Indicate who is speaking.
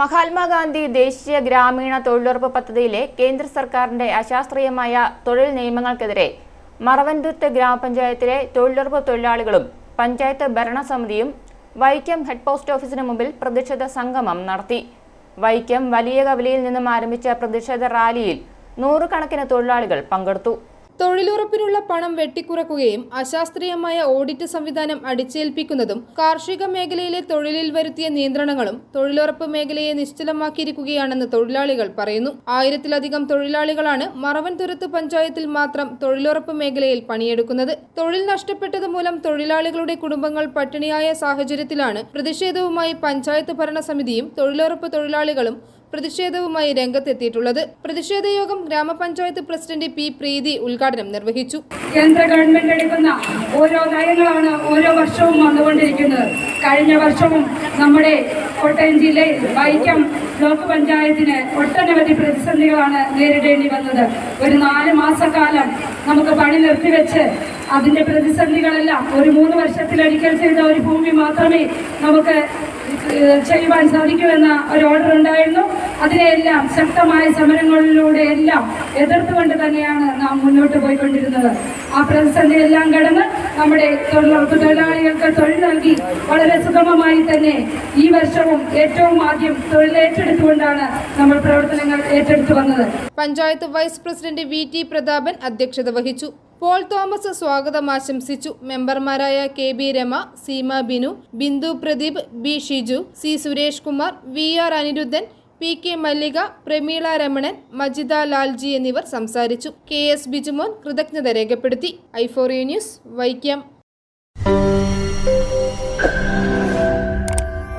Speaker 1: മഹാത്മാഗാന്ധി ദേശീയ ഗ്രാമീണ തൊഴിലുറപ്പ് പദ്ധതിയിലെ കേന്ദ്ര സർക്കാരിന്റെ അശാസ്ത്രീയമായ തൊഴിൽ നിയമങ്ങൾക്കെതിരെ മറവൻതുരുത്ത് ഗ്രാമപഞ്ചായത്തിലെ തൊഴിലുറപ്പ് തൊഴിലാളികളും പഞ്ചായത്ത് ഭരണസമിതിയും വൈക്കം ഹെഡ് പോസ്റ്റ് ഓഫീസിന് മുമ്പിൽ പ്രതിഷേധ സംഗമം നടത്തി. വൈക്കം വലിയ കവലയിൽ നിന്നും ആരംഭിച്ച പ്രതിഷേധ റാലിയിൽ നൂറുകണക്കിന് തൊഴിലാളികൾ പങ്കെടുത്തു.
Speaker 2: തൊഴിലുറപ്പിനുള്ള പണം വെട്ടിക്കുറക്കുകയും അശാസ്ത്രീയമായ ഓഡിറ്റ് സംവിധാനം അടിച്ചേൽപ്പിക്കുന്നതും കാർഷിക മേഖലയിലെ തൊഴിലിൽ വരുത്തിയ നിയന്ത്രണങ്ങളും തൊഴിലുറപ്പ് മേഖലയെ നിശ്ചലമാക്കിയിരിക്കുകയാണെന്ന് തൊഴിലാളികൾ പറയുന്നു. ആയിരത്തിലധികം തൊഴിലാളികളാണ് മറവൻതുരത്ത് പഞ്ചായത്തിൽ മാത്രം തൊഴിലുറപ്പ് മേഖലയിൽ പണിയെടുക്കുന്നത്. തൊഴിൽ നഷ്ടപ്പെട്ടത് മൂലം തൊഴിലാളികളുടെ കുടുംബങ്ങൾ പട്ടിണിയായ സാഹചര്യത്തിലാണ് പ്രതിഷേധവുമായി പഞ്ചായത്ത് ഭരണസമിതിയും തൊഴിലുറപ്പ് തൊഴിലാളികളും പ്രതിഷേധവുമായി രംഗത്തെത്തിയിട്ടുള്ളത് പ്രതിഷേധ യോഗം ഗ്രാമപഞ്ചായത്ത് പ്രസിഡന്റ് പി പ്രീതി ഉദ്ഘാടനം നിർവഹിച്ചു.
Speaker 3: കേന്ദ്ര ഗവൺമെന്റ് എടുക്കുന്ന ഓരോ നയങ്ങളാണ് ഓരോ വർഷവും വന്നുകൊണ്ടിരിക്കുന്നത്. കഴിഞ്ഞ വർഷവും നമ്മുടെ കോട്ടയം ജില്ലയിൽ വൈക്കം ബ്ലോക്ക് പഞ്ചായത്തിന് ഒട്ടനവധി പ്രതിസന്ധികളാണ് നേരിടേണ്ടി വന്നത്. ഒരു നാല് മാസക്കാലം നമുക്ക് പണി നിർത്തിവെച്ച് അതിന്റെ പ്രതിസന്ധികളെല്ലാം ഒരു മൂന്ന് വർഷത്തിലൊരിക്കൽ ചെയ്ത ഒരു ഭൂമി മാത്രമേ നമുക്ക് ചെയ്യുവാൻ സാധിക്കുമെന്ന ഒരു ഓർഡർ ഉണ്ടായിരുന്നു. അതിനെയെല്ലാം ശക്തമായ സമരങ്ങളിലൂടെ എല്ലാം എതിർത്തുകൊണ്ട് തന്നെയാണ് നാം മുന്നോട്ട് പോയിക്കൊണ്ടിരുന്നത്. ആ പ്രതിസന്ധി എല്ലാം കടന്ന് നമ്മുടെ തൊഴിലുറപ്പ് തൊഴിലാളികൾക്ക് തൊഴിൽ നൽകി വളരെ സുഗമമായി തന്നെ ഈ വർഷവും ഏറ്റവും ആദ്യം തൊഴിലേറ്റെടുത്തുകൊണ്ടാണ് നമ്മൾ പ്രവർത്തനങ്ങൾ ഏറ്റെടുത്തു വന്നത്.
Speaker 2: Panchayat vice president V T Prathapan അധ്യക്ഷത വഹിച്ചു. പോൾ തോമസ് സ്വാഗതം ആശംസിച്ചു. മെമ്പർമാരായ K B Rama Seema Binu Bindu Pradeep B Shiju C Suresh Kumar V R Aniruddhan P K Mallika Prameela Ramanan Majida Lalji എന്നിവർ സംസാരിച്ചു. കെ എസ് ബിജുമോൻ കൃതജ്ഞത രേഖപ്പെടുത്തി. ഐഫോറിയ ന്യൂസ് വൈക്കം.